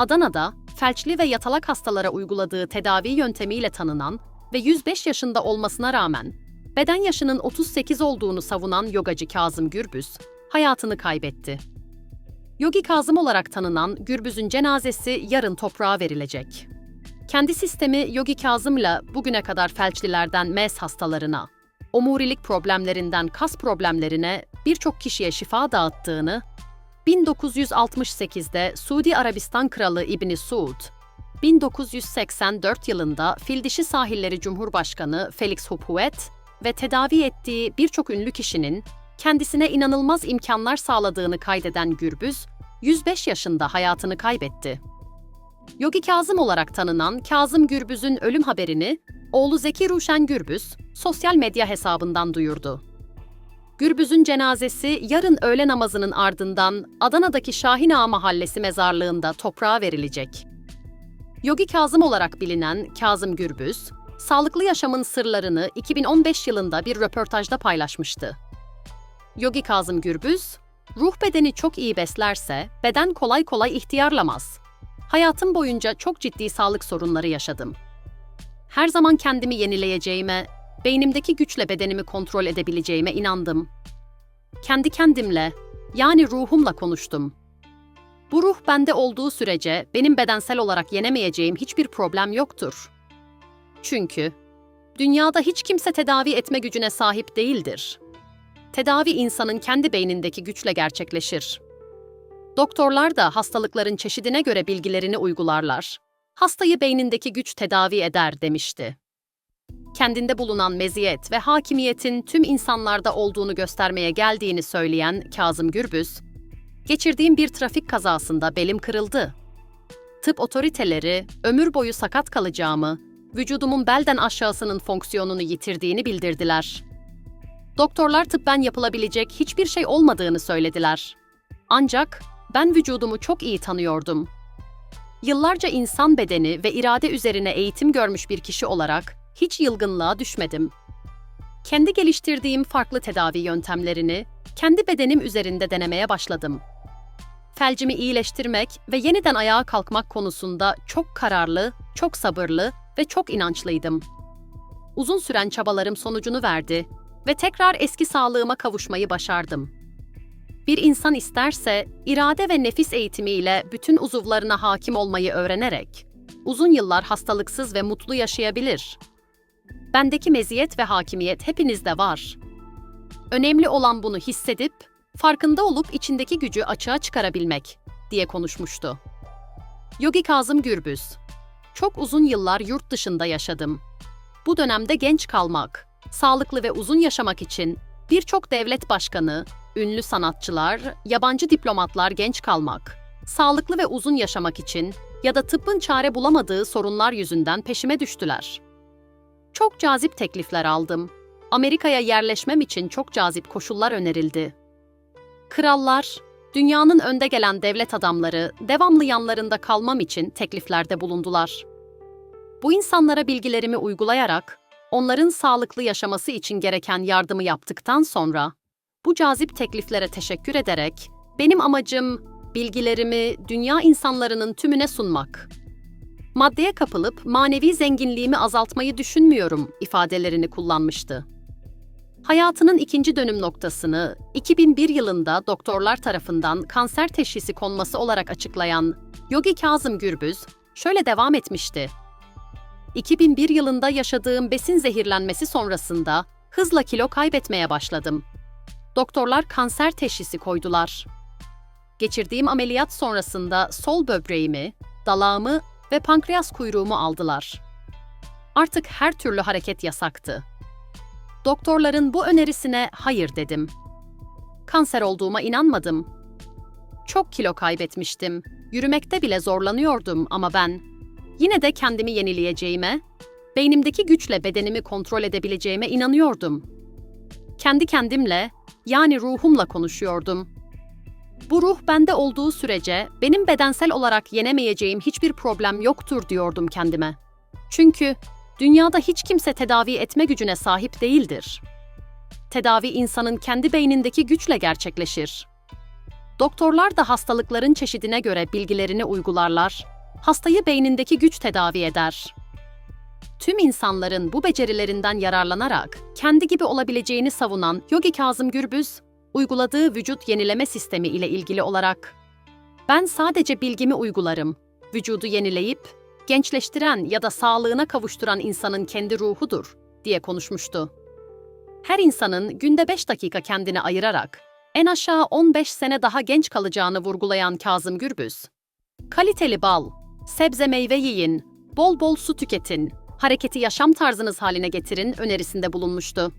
Adana'da felçli ve yatalak hastalara uyguladığı tedavi yöntemiyle tanınan ve 105 yaşında olmasına rağmen beden yaşının 38 olduğunu savunan yogacı Kazım Gürbüz hayatını kaybetti. Yogi Kazım olarak tanınan Gürbüz'ün cenazesi yarın toprağa verilecek. Kendi sistemi Yogi Kazım'la bugüne kadar felçlilerden MES hastalarına, omurilik problemlerinden kas problemlerine birçok kişiye şifa dağıttığını 1968'de Suudi Arabistan Kralı İbni Suud, 1984 yılında Fildişi Sahilleri Cumhurbaşkanı Felix Houphouët ve tedavi ettiği birçok ünlü kişinin kendisine inanılmaz imkanlar sağladığını kaydeden Gürbüz, 105 yaşında hayatını kaybetti. Yogi Kazım olarak tanınan Kazım Gürbüz'ün ölüm haberini oğlu Zeki Ruşen Gürbüz sosyal medya hesabından duyurdu. Gürbüz'ün cenazesi yarın öğle namazının ardından Adana'daki Şahin Ağa Mahallesi mezarlığında toprağa verilecek. Yogi Kazım olarak bilinen Kazım Gürbüz, sağlıklı yaşamın sırlarını 2015 yılında bir röportajda paylaşmıştı. Yogi Kazım Gürbüz, ruh bedeni çok iyi beslerse beden kolay kolay ihtiyarlamaz. Hayatım boyunca çok ciddi sağlık sorunları yaşadım. Her zaman kendimi yenileyeceğime, beynimdeki güçle bedenimi kontrol edebileceğime inandım. Kendi kendimle, yani ruhumla konuştum. Bu ruh bende olduğu sürece benim bedensel olarak yenemeyeceğim hiçbir problem yoktur. Çünkü dünyada hiç kimse tedavi etme gücüne sahip değildir. Tedavi insanın kendi beynindeki güçle gerçekleşir. Doktorlar da hastalıkların çeşidine göre bilgilerini uygularlar. Hastayı beynindeki güç tedavi eder demişti. Kendinde bulunan meziyet ve hakimiyetin tüm insanlarda olduğunu göstermeye geldiğini söyleyen Kazım Gürbüz, geçirdiğim bir trafik kazasında belim kırıldı. Tıp otoriteleri ömür boyu sakat kalacağımı, vücudumun belden aşağısının fonksiyonunu yitirdiğini bildirdiler. Doktorlar tıbben yapılabilecek hiçbir şey olmadığını söylediler. Ancak ben vücudumu çok iyi tanıyordum. Yıllarca insan bedeni ve irade üzerine eğitim görmüş bir kişi olarak hiç yılgınlığa düşmedim. Kendi geliştirdiğim farklı tedavi yöntemlerini kendi bedenim üzerinde denemeye başladım. Felcimi iyileştirmek ve yeniden ayağa kalkmak konusunda çok kararlı, çok sabırlı ve çok inançlıydım. Uzun süren çabalarım sonucunu verdi ve tekrar eski sağlığıma kavuşmayı başardım. Bir insan isterse irade ve nefis eğitimiyle bütün uzuvlarına hakim olmayı öğrenerek uzun yıllar hastalıksız ve mutlu yaşayabilir. Bendeki meziyet ve hakimiyet hepinizde var. Önemli olan bunu hissedip, farkında olup içindeki gücü açığa çıkarabilmek, diye konuşmuştu. Yogi Kazım Gürbüz Çok uzun yıllar yurt dışında yaşadım. Bu dönemde genç kalmak, sağlıklı ve uzun yaşamak için birçok devlet başkanı, ünlü sanatçılar, yabancı diplomatlar genç kalmak, sağlıklı ve uzun yaşamak için ya da tıbbın çare bulamadığı sorunlar yüzünden peşime düştüler. Çok cazip teklifler aldım. Amerika'ya yerleşmem için çok cazip koşullar önerildi. Krallar, dünyanın önde gelen devlet adamları devamlı yanlarında kalmam için tekliflerde bulundular. Bu insanlara bilgilerimi uygulayarak onların sağlıklı yaşaması için gereken yardımı yaptıktan sonra bu cazip tekliflere teşekkür ederek benim amacım bilgilerimi dünya insanlarının tümüne sunmak. Maddeye kapılıp manevi zenginliğimi azaltmayı düşünmüyorum ifadelerini kullanmıştı. Hayatının ikinci dönüm noktasını 2001 yılında doktorlar tarafından kanser teşhisi konması olarak açıklayan Yogi Kazım Gürbüz şöyle devam etmişti. 2001 yılında yaşadığım besin zehirlenmesi sonrasında hızla kilo kaybetmeye başladım. Doktorlar kanser teşhisi koydular. Geçirdiğim ameliyat sonrasında sol böbreğimi, dalağımı ve pankreas kuyruğumu aldılar. Artık her türlü hareket yasaktı. Doktorların bu önerisine hayır dedim. Kanser olduğuma inanmadım. Çok kilo kaybetmiştim. Yürümekte bile zorlanıyordum ama ben yine de kendimi yenileyeceğime, beynimdeki güçle bedenimi kontrol edebileceğime inanıyordum. Kendi kendimle, yani ruhumla konuşuyordum. Bu ruh bende olduğu sürece benim bedensel olarak yenemeyeceğim hiçbir problem yoktur diyordum kendime. Çünkü dünyada hiç kimse tedavi etme gücüne sahip değildir. Tedavi insanın kendi beynindeki güçle gerçekleşir. Doktorlar da hastalıkların çeşidine göre bilgilerini uygularlar. Hastayı beynindeki güç tedavi eder. Tüm insanların bu becerilerinden yararlanarak kendi gibi olabileceğini savunan Yogi Kazım Gürbüz, uyguladığı vücut yenileme sistemi ile ilgili olarak ben sadece bilgimi uygularım. Vücudu yenileyip gençleştiren ya da sağlığına kavuşturan insanın kendi ruhudur diye konuşmuştu. Her insanın günde 5 dakika kendine ayırarak en aşağı 15 sene daha genç kalacağını vurgulayan Kazım Gürbüz, kaliteli bal, sebze meyve yiyin, bol bol su tüketin, hareketi yaşam tarzınız haline getirin önerisinde bulunmuştu.